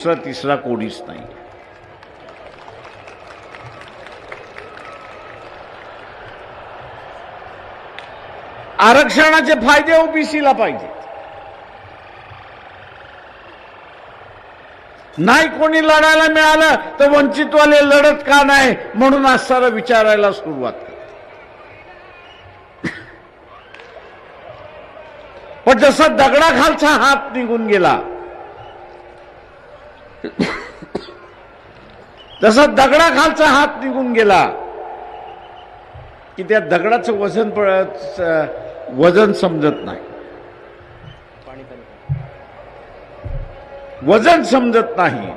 दुसरा तिसरा कोणीच नाही आरक्षणाचे फायदे ओबीसीला पाहिजे नाही कोणी लढायला मिळालं तर वंचितवाले लढत का नाही म्हणून आज सारा विचारायला सुरुवात केली. पण जसा दगडाखालचा हात निघून गेला जसा दगडाखालचा हात निघून गेला की त्या दगडाचं वजन वजन समजत नाही. वजन समजत नाही.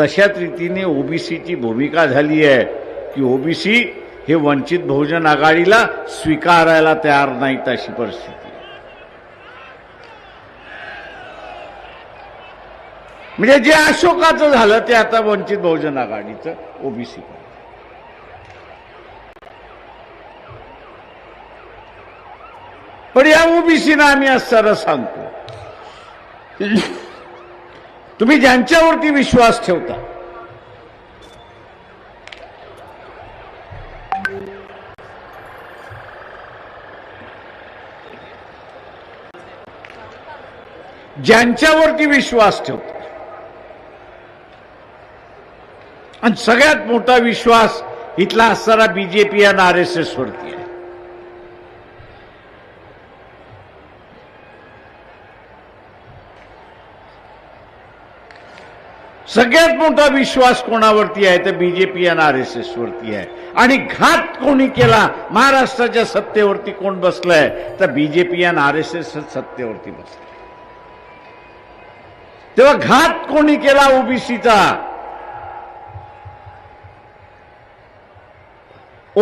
तशाच रीतीने ओबीसीची भूमिका झाली आहे की ओबीसी हे वंचित बहुजन आघाडीला स्वीकारायला तयार नाहीत अशी परिस्थिती. म्हणजे जे अशोकाचं झालं ते आता वंचित बहुजन आघाडीचं ओबीसी पण या ओबीसीनं आम्ही आज सरळ सांगतो. तुम्ही ज्यांच्यावरती विश्वास ठेवता ज्यांच्यावरती विश्वास ठेवता आणि सगळ्यात मोठा विश्वास इथला असणारा बीजेपी आणि आर एस एस वरती आहे. सगळ्यात मोठा विश्वास कोणावरती आहे तर बीजेपी आणि आर एस एस वरती आहे. आणि घात कोणी केला महाराष्ट्राच्या सत्तेवरती कोण बसलंय तर बीजेपी आणि आर एस एस सत्तेवरती बसलंय. तेव्हा घात कोणी केला ओबीसीचा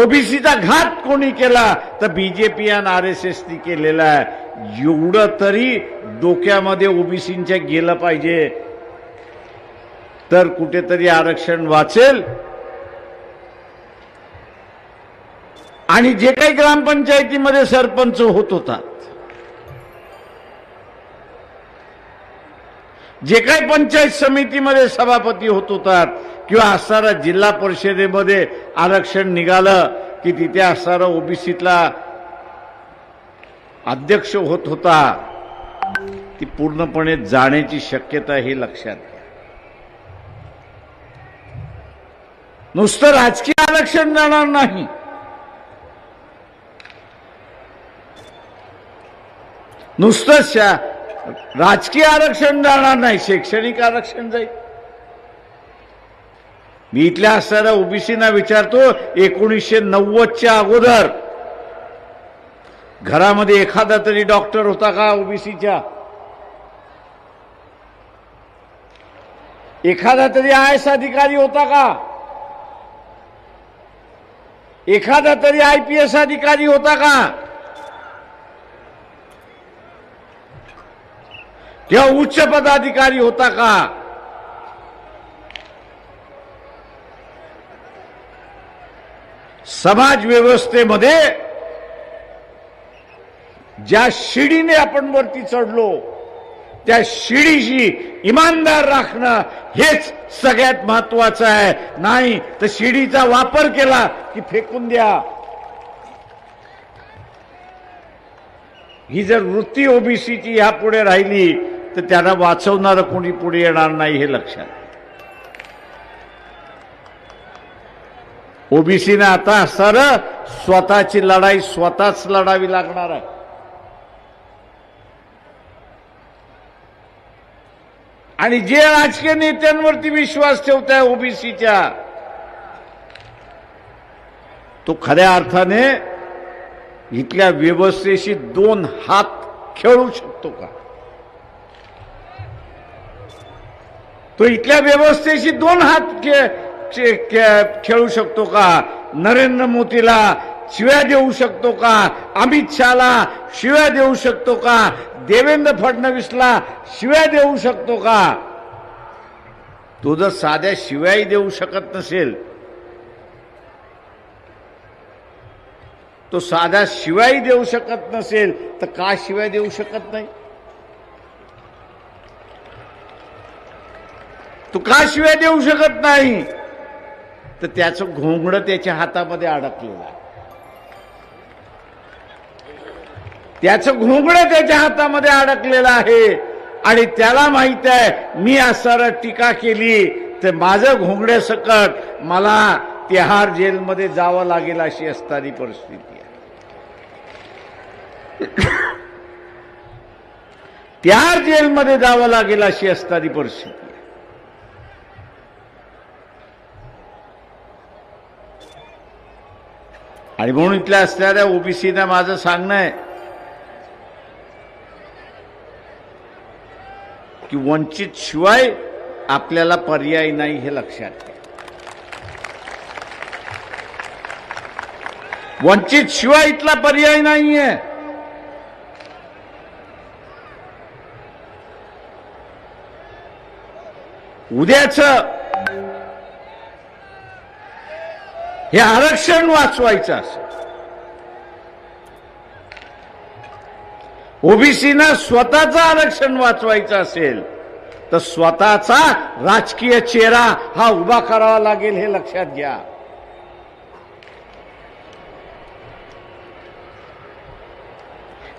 ओबीसीचा घात कोणी केला? तर बीजेपी आणि आर एस एसनी केलेला आहे. एवढं तरी डोक्यामध्ये ओबीसींच्या गेलं पाहिजे. तर कुठेतरी आरक्षण वाचेल. आणि जे काही ग्रामपंचायतीमध्ये सरपंच होत होतात जे काही पंचायत समितीमध्ये सभापती होत होतात किंवा असणारा जिल्हा परिषदेमध्ये आरक्षण निघालं की तिथे असणारा ओबीसीतला अध्यक्ष होत होता ती पूर्णपणे जाण्याची शक्यता हे लक्षात घ्या. नुसतं राजकीय आरक्षण जाणार नाही. नुसतं राजकीय आरक्षण जाणार नाही शैक्षणिक आरक्षण जाईल. मी इथल्या असणाऱ्या ओबीसीना विचारतो एकोणीसशे नव्वदच्या अगोदर. घरामध्ये एखादा तरी डॉक्टर होता का ओबीसीच्या? एखादा तरी आय एस अधिकारी होता का? एखादा तरी आय पी एस अधिकारी होता का? किंवा उच्च पदाधिकारी होता का? समाज व्यवस्थेमध्ये ज्या शिडीने आपण वरती चढलो त्या शिडीशी इमानदार राखणं हेच सगळ्यात महत्वाचं आहे. नाही तर शिडीचा वापर केला की फेकून द्या. ही जर वृत्ती ओबीसीची यापुढे राहिली तर त्यांना वाचवणारं कोणी पुढे येणार नाही हे लक्षात ओबीसीनं आता सर स्वतःची लढाई स्वतःच लढावी लागणार आहे. आणि जे राजकीय नेत्यांवरती विश्वास ठेवत आहे ओबीसीच्या तो खऱ्या अर्थाने इथल्या व्यवस्थेशी दोन हात खेळू शकतो का? तो इथल्या व्यवस्थेशी दोन हात खेळ खेळू शकतो का? नरेंद्र मोदीला शिव्या देऊ शकतो का? अमित शहाला शिव्या देऊ शकतो का? देवेंद्र फडणवीसला शिव्या देऊ शकतो का? तो जर साध्या शिव्याही देऊ शकत नसेल तो साध्या शिवाय देऊ शकत नसेल तर का शिवाय देऊ शकत नाही? तू का शिवाय देऊ शकत नाही? तर त्याचं घोंगडं त्याच्या हातामध्ये अडकलेलं आहे. त्याचं घोंगडं त्याच्या हातामध्ये अडकलेलं आहे. आणि त्याला माहीत आहे मी असणार टीका केली तर माझं घोंगड्या सकट मला तिहार जेलमध्ये जावं लागेल अशी असणारी परिस्थिती आहे. तिहार जेलमध्ये जावं लागेल अशी असणारी परिस्थिती आहे आणि म्हणून इथल्या असणाऱ्या ओबीसीना माझं सांगणं आहे की वंचित शिवाय आपल्याला पर्याय नाही हे लक्षात घ्या. वंचित शिवाय इथला पर्याय नाहीये. उद्याचं हे आरक्षण वाचवायचं असेल ओबीसीना स्वतःचं आरक्षण वाचवायचं असेल तर स्वतःचा राजकीय चेहरा हा उभा करावा लागेल हे लक्षात घ्या.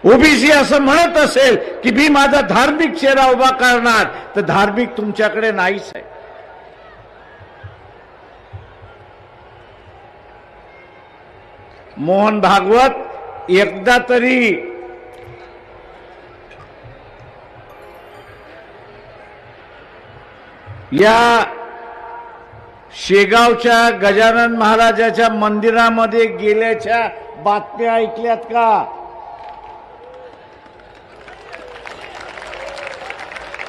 ओबीसी असं म्हणत असेल की मी माझा धार्मिक चेहरा उभा करणार तर धार्मिक तुमच्याकडे नाहीच आहे. मोहन भागवत एकदा तरी या शेगावच्या गजानन महाराजाच्या मंदिरामध्ये गेल्याच्या बातम्या ऐकल्यात का?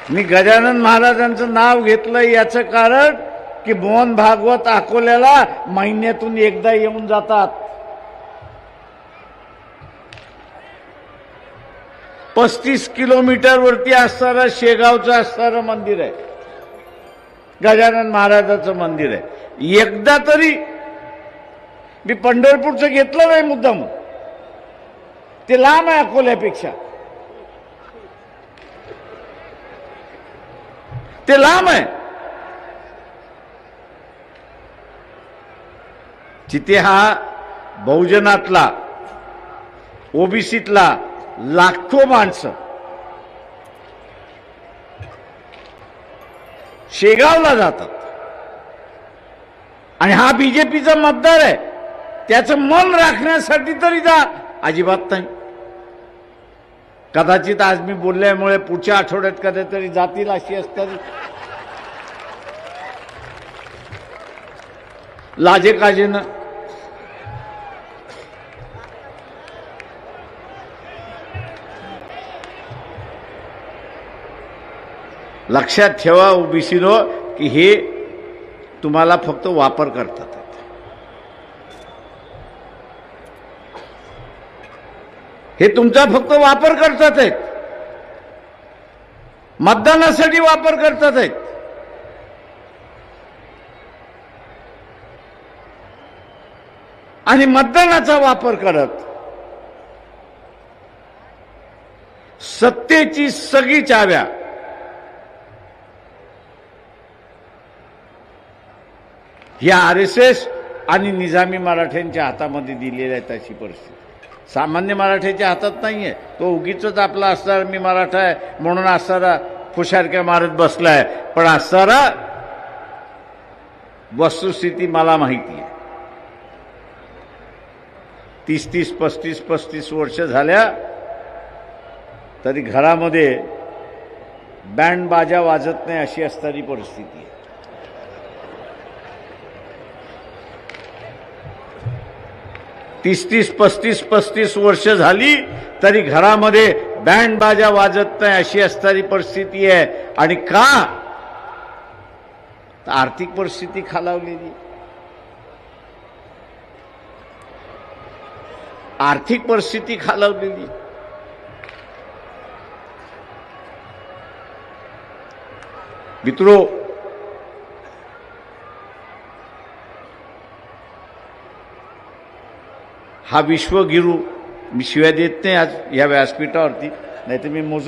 मी गजानन महाराजांचं नाव घेतलं याचं कारण की मोहन भागवत अकोल्याला महिन्यातून एकदा येऊन जातात. पस्तीस किलोमीटर वरती शेगावचं असणारं मंदिर आहे. गजानन महाराजाचं मंदिर आहे. एकदा तरी मी पंढरपूरचं घेतलं नाही मुद्दाम ते लांब आहे अकोल्यापेक्षा. ते लांब आहे. जिथे हा बहुजनातला ओबीसीतला लाखो माणसं. शेगावला जातात. आणि हा बीजेपीचा मतदार आहे. त्याचं मन राखण्यासाठी तरी जा अजिबात नाही. कदाचित आज मी बोलल्यामुळे पुढच्या आठवड्यात कधीतरी जातील अशी असतात लाजे काजेनं लक्षात ठेवा ओबीसीनो की हे तुम्हाला फक्त वापर करतात. हे तुमचा फक्त वापर करतात. आहेत मतदानासाठी वापर करतात. आहेत आणि मतदानाचा वापर करत. सत्तेची सगळी चाव्या ही आर एस एस आणि निजामी मराठ्यांच्या हातामध्ये दिलेली आहे तशी परिस्थिती. सामान्य मराठ्याच्या हातात नाही आहे तो उगीच आपला असणार मी मराठा आहे म्हणून असणारा फुशारक्या मारत बसलाय पण असणारा वस्तुस्थिती मला माहिती आहे. तीस तीस पस्तीस पस्तीस वर्ष झाल्या तरी घरामध्ये बँड बाजा वाजत नाही अशी असणारी परिस्थिती आहे. तीस तीस पस्तीस पस्तीस वर्ष झाली तरी घरामध्ये बँड बाजा वाजत नाही अशी असणारी परिस्थिती आहे. आणि का? आर्थिक परिस्थिती खालावलेली. आर्थिक परिस्थिती खालावलेली. मित्रो हा विश्वगिरू मी शिवाय देत नाही आज या व्यासपीठावरती नाहीतर मी मोज